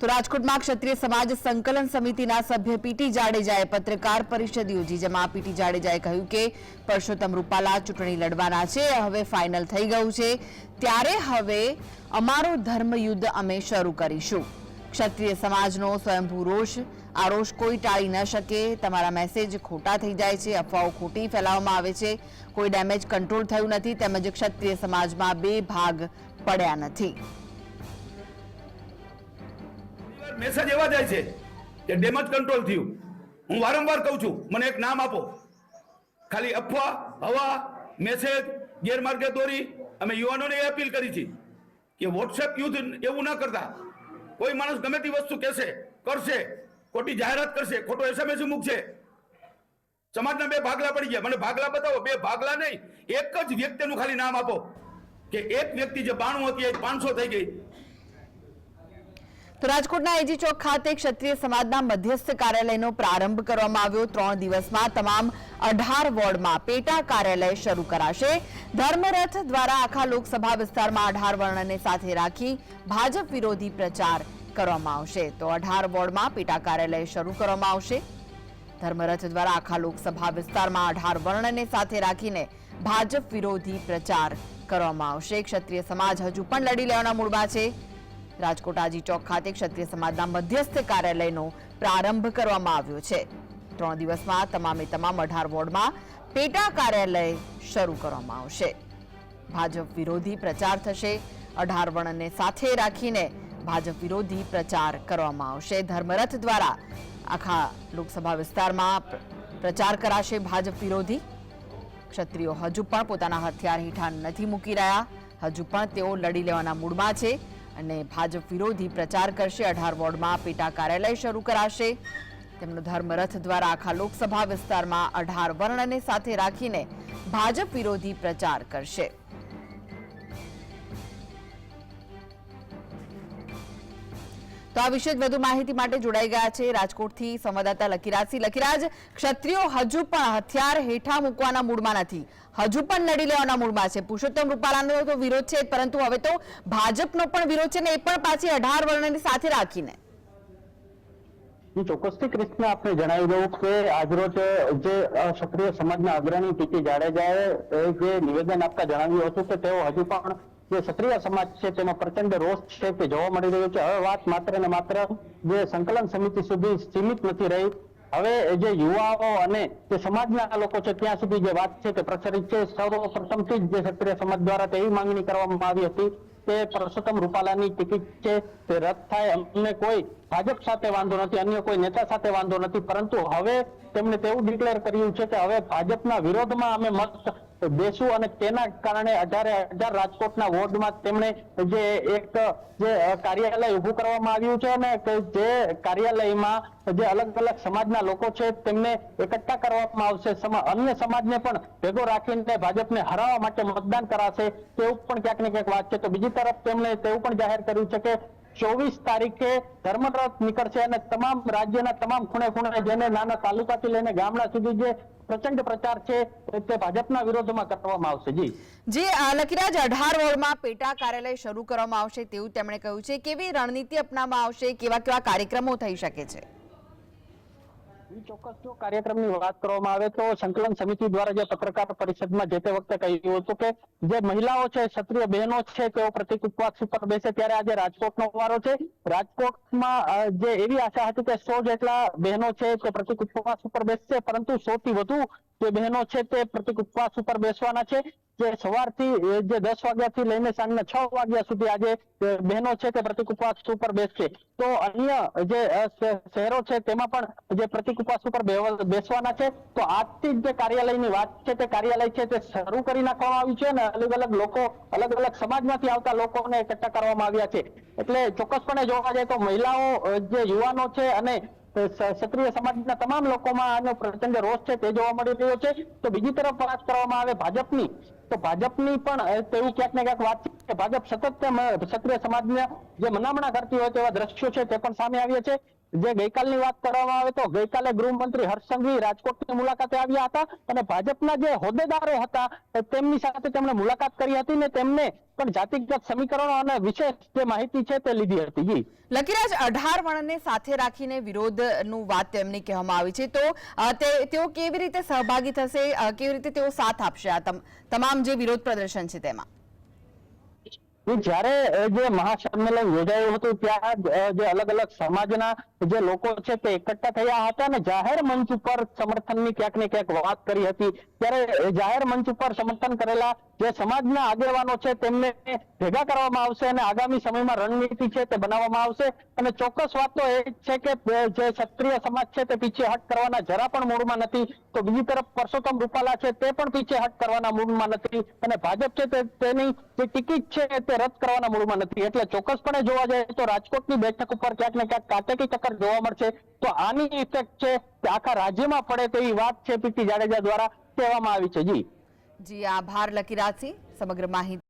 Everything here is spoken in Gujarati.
તો રાજકોટમાં ક્ષત્રિય સમાજ સંકલન સમિતિના સભ્ય પીટી જાડેજાએ પત્રકાર પરિષદ યોજી, જેમાં પીટી જાડેજાએ કહ્યું કે પરસોત્તમ રૂપાલા ચૂંટણી લડવાના છે, હવે ફાઇનલ થઈ ગયું છે. ત્યારે હવે અમારો ધર્મયુદ્ધ અમે શરૂ કરીશું. ક્ષત્રિય સમાજનો સ્વયંભૂ રોષ, આ રોષ કોઈ ટાળી ન શકે. તમારા મેસેજ ખોટા થઈ જાય છે, અફવાઓ ખોટી ફેલાવવામાં આવે છે. કોઈ ડેમેજ કંટ્રોલ થયું નથી, તેમજ ક્ષત્રિય સમાજમાં બે ભાગ પડ્યા નથી. મેસેજ એવા જાય છે કે ડેમેજ કંટ્રોલ થયું. હું વારંવાર કહું છું, મને એક નામ આપો. ખાલી અફવા, હવા મેસેજ ગેરમાર્ગે દોરી, અમે યુવાનોને એ અપીલ કરી છે કે વોટ્સએપ યુદ્ધ એવું ના કરતા. કોઈ માણસ ગમે તે વસ્તુ કહેશે, કરશે, ખોટી જાહેરાત કરશે, ખોટો એસએમએસ મૂકશે. સમાજના બે ભાગલા પડી ગયા. મને ભાગલા બતાવો, બે ભાગલા નહીં, એક જ વ્યક્તિનું ખાલી નામ આપો. કે એક વ્યક્તિ જે બાણું હતી એ પાંચસો થઈ ગઈ. તો રાજકોટના એજી ચોક ખાતે ક્ષત્રિય સમાજના મધ્યસ્થ કાર્યાલયનો પ્રારંભ કરવામાં આવ્યો. ત્રણ દિવસમાં તમામ અઢાર વોર્ડમાં પેટા કાર્યાલય શરૂ કરાશે. ધર્મરથ દ્વારા આખા લોકસભા વિસ્તારમાં અઢાર વર્ણને સાથે રાખી ભાજપ વિરોધી પ્રચાર કરવામાં આવશે. તો અઢાર વોર્ડમાં પેટા કાર્યાલય શરૂ કરવામાં આવશે. ધર્મરથ દ્વારા આખા લોકસભા વિસ્તારમાં અઢાર વર્ણને સાથે રાખીને ભાજપ વિરોધી પ્રચાર કરવામાં આવશે. ક્ષત્રિય સમાજ હજુ પણ લડી લેવાના મૂડમાં છે. રાજકોટ આજી ચોક ખાતે ક્ષત્રિય સમાજના મધ્યસ્થ કાર્યાલયનો પ્રારંભ કરવામાં આવ્યો છે. ત્રણ દિવસમાં તમામે તમામ અઢાર વોર્ડમાં પેટા કાર્યાલય શરૂ કરવામાં આવશે. ભાજપ વિરોધી પ્રચાર થશે. અઢાર વર્ણને સાથે રાખીને ભાજપ વિરોધી પ્રચાર કરવામાં આવશે. ધર્મરથ દ્વારા આખા લોકસભા વિસ્તારમાં પ્રચાર કરાશે ભાજપ વિરોધી. ક્ષત્રિયો હજુ પણ પોતાના હથિયાર હેઠળ નથી મૂકી રહ્યા. હજુ પણ તેઓ લડી લેવાના મૂડમાં છે. અને ભાજપ વિરોધી પ્રચાર કરશે. અઢાર વોર્ડમાં પેટા કાર્યાલય શરૂ કરાશે. તેમનો ધર્મરથ દ્વારા આખા લોકસભા વિસ્તારમાં અઢાર વર્ણને સાથે રાખીને ભાજપ વિરોધી પ્રચાર કરશે. આ વિશે વધુ માહિતી માટે જોડાઈ ગયા છે રાજકોટથી સંવાદદાતા લકીરાજસિંહ લકીરાજ ક્ષત્રિયો હજુ પણ હથિયાર હેઠા મૂકવાના મૂડમાં નથી. હજુ પણ લડી લેવાના મૂડમાં છે. પુરુષોત્તમ રૂપાલાનો તો વિરોધ છે પરંતુ હવે તો ભાજપનો પણ વિરોધ છે ને એ પણ પાછી અઢાર વર્ણની સાથે રાખીને. ચોક્કસથી કૃષ્ણ, આપને જણાવી દઉં કે આજરોજ જે ક્ષત્રિય સમાજના અગ્રણી પીટી જાડેજાએ જે નિવેદન આપતા જણાવ્યું હતું કે તેઓ હજુ પણ જે ક્ષત્રિય સમાજ છે, તેમાં પ્રચંડ રોષ છે તે જોવા મળી રહ્યો છે. હવે વાત માત્ર ને માત્ર જે સંકલન સમિતિ સુધી સીમિત નથી રહી. હવે જે યુવાઓ અને જે સમાજના લોકો છે, ત્યાં સુધી જે વાત છે તે પ્રચલિત છે. સર્વપ્રથમથી જ ક્ષત્રિય સમાજ દ્વારા તેવી માંગણી કરવામાં આવી હતી કે પરસોત્તમ રૂપાલાની ટિકિટ છે તે રદ થાય. અમને કોઈ ભાજપ સાથે વાંધો નથી, અન્ય કોઈ નેતા સાથે વાંધો નથી. પરંતુ હવે તેમણે તેવું ડિક્લેર કર્યું છે કે હવે ભાજપના વિરોધમાં અમે મત દેશું અને તેના કારણે અઢારે અઢાર રાજકોટના વોર્ડમાં તેમણે જે એક, જે કાર્યાલય ઉભું કરવામાં આવ્યું છે અને જે કાર્યાલયમાં જે અલગ અલગ સમાજના લોકો છે તેમને એકઠા કરવામાં આવશે. અન્ય સમાજને પણ ભેગો રાખીને ભાજપને હરાવવા માટે મતદાન કરાશે તેવું પણ ક્યાંક ને ક્યાંક વાત છે. તો બીજી તરફ તેમણે તેવું પણ જાહેર કર્યું છે કે ચોવીસ તારીખે ધર્મરથ નીકળશે અને તમામ રાજ્યના તમામ ખૂણે ખૂણે જેને નાના તાલુકાથી લઈને ગામડા સુધી જે પ્રચંડ પ્રચાર છે તે ભાજપના વિરોધમાં કરવામાં આવશે. જી. જે લકીરાજ અઢાર વોર્ડમાં પેટા કાર્યાલય શરૂ કરવામાં આવશે તેવું તેમણે કહ્યું છે. કેવી રણનીતિ અપનાવવામાં આવશે, કેવા કેવા કાર્યક્રમો થઈ શકે છે? ચોક્કસ જો કાર્યક્રમની વાત કરવામાં આવે તો સંકલન સમિતિ દ્વારા જે પત્રકાર પરિષદમાં જે તે વખતે કહ્યું હતું કે જે મહિલાઓ છે, ક્ષત્રિય બહેનો છે, તેઓ પ્રતિક ઉપવાસ ઉપર બેસે ત્યારે આજે રાજકોટનો વારો છે. રાજકોટમાં જે એવી આશા હતી કે સો જેટલા બહેનો છે, તે પ્રતિક ઉપવાસ ઉપર બેસશે, પરંતુ સો થી વધુ જે બહેનો છે તે પ્રતિક ઉપવાસ ઉપર બેસવાના છે. જે સવારથી જે દસ વાગ્યાથી લઈને સાંજના છ વાગ્યા સુધી આજે બહેનો છે તે પ્રતિક ઉપવાસ ઉપર બેસશે. તો અન્ય જે શહેરો છે તેમાં પણ જે પ્રતિક ઉપવાસ ઉપર બેસવાના છે. તો આજથી જ કાર્યાલયની વાત છે તે કાર્યાલય છે તે શરૂ કરી નાખવામાં આવ્યું છે અને અલગ અલગ લોકો, અલગ અલગ સમાજમાંથી આવતા લોકોને એકઠા કરવામાં આવ્યા છે. એટલે ચોક્કસપણે જોવા જાય તો મહિલાઓ જે યુવાનો છે અને ક્ષત્રિય સમાજના તમામ લોકોમાં આનો પ્રચંડ રોષ છે, તે જોવા મળી રહ્યો છે. તો બીજી તરફ વાત કરવામાં આવે ભાજપની. તો ભાજપની પણ તેવી ક્યાંક ને ક્યાંક વાત છે કે ભાજપ સતત ક્ષત્રિય સમાજને જે મનામણા કરતી હોય તેવા દ્રશ્યો છે તે પણ સામે આવ્યા છે. જે ગઈકાલની વાત કરવામાં આવે તો ગઈકાલે ગૃહમંત્રી હર્ષસંઘવી રાજકોટની મુલાકાતે આવ્યા હતા અને ભાજપના જે હોદ્દેદારો હતા તેમની સાથે તેમણે મુલાકાત કરી હતી ને તેમને પણ જાતિગત સમીકરણો અને વિશેષ જે માહિતી છે તે લીધી હતી. જી. લકીરાજ, અઢાર વર્ણને સાથે રાખીને વિરોધનું વાત તેમની કહેવામાં આવી છે. તો તેઓ કેવી રીતે સહભાગી થશે? કેવી રીતે તેઓ સાથ આપશે આ તમ- તમામ જે વિરોધ પ્રદર્શન છે તેમાં? જ્યારે જે મહાસંમેલન યોજાયું હતું, ત્યાં જે અલગ અલગ સમાજના જે લોકો છે તે એકઠા થયા હતા અને જાહેર મંચ ઉપર સમર્થનની ક્યાંક ને ક્યાંક વાત કરી હતી. ત્યારે જાહેર મંચ ઉપર સમર્થન કરેલા જે સમાજના આગેવાનો છે તેમને ભેગા કરવામાં આવશે અને આગામી સમયમાં રણનીતિ છે તે બનાવવામાં આવશે. અને ચોક્કસ વાત તો એ છે કે જે ક્ષત્રિય સમાજ છે તે પીછે હટ કરવાના જરા પણ મૂળમાં નથી. તો બીજી તરફ પરસોત્તમ રૂપાલા છે તે પણ પીછે હટ કરવાના મૂળમાં નથી. અને ભાજપ છે તેની જે ટિકિટ છે તે રદ કરવાના મૂળમાં નથી. એટલે ચોક્કસપણે જોવા જાય તો રાજકોટની બેઠક ઉપર ક્યાંક ને ક્યાંક કાટેકી ટક્કર જોવા મળશે. તો આની ઇફેક્ટ છે કે આખા રાજ્યમાં પડે તેવી વાત છે પીટી જાડેજા દ્વારા કહેવામાં આવી છે. જી. જી, આભાર લકીરાજસિંહ સમગ્ર માહિતી